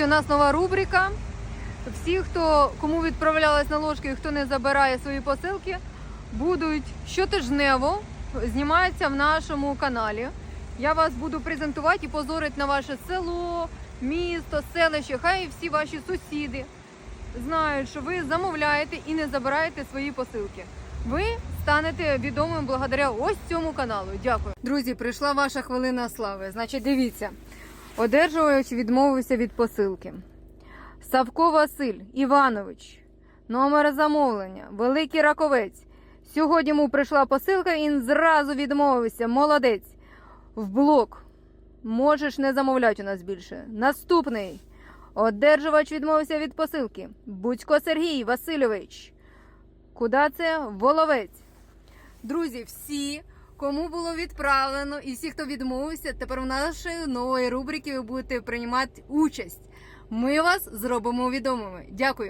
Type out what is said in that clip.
Друзі, у нас нова рубрика. Всі, хто кому відправлялись на ложки і хто не забирає свої посилки, будуть щотижнево знімаються в нашому каналі. Я вас буду презентувати і позорити на ваше село, місто, селище. Хай всі ваші сусіди знають, що ви замовляєте і не забираєте свої посилки. Ви станете відомим благодаря ось цьому каналу. Дякую. Друзі, прийшла ваша хвилина слави. Значить, дивіться. Одержувач відмовився від посилки. Савко Василь Іванович. Номер замовлення. Великий раковець. Сьогодні йому прийшла посилка, він зразу відмовився. Молодець. В блок. Можеш не замовляти у нас більше. Наступний. Одержувач відмовився від посилки. Будько Сергій Васильович. Куди це? Воловець. Друзі, всі, кому було відправлено, і всі, хто відмовився, тепер в нашій нової рубрики ви будете приймати участь. Ми вас зробимо відомими. Дякую.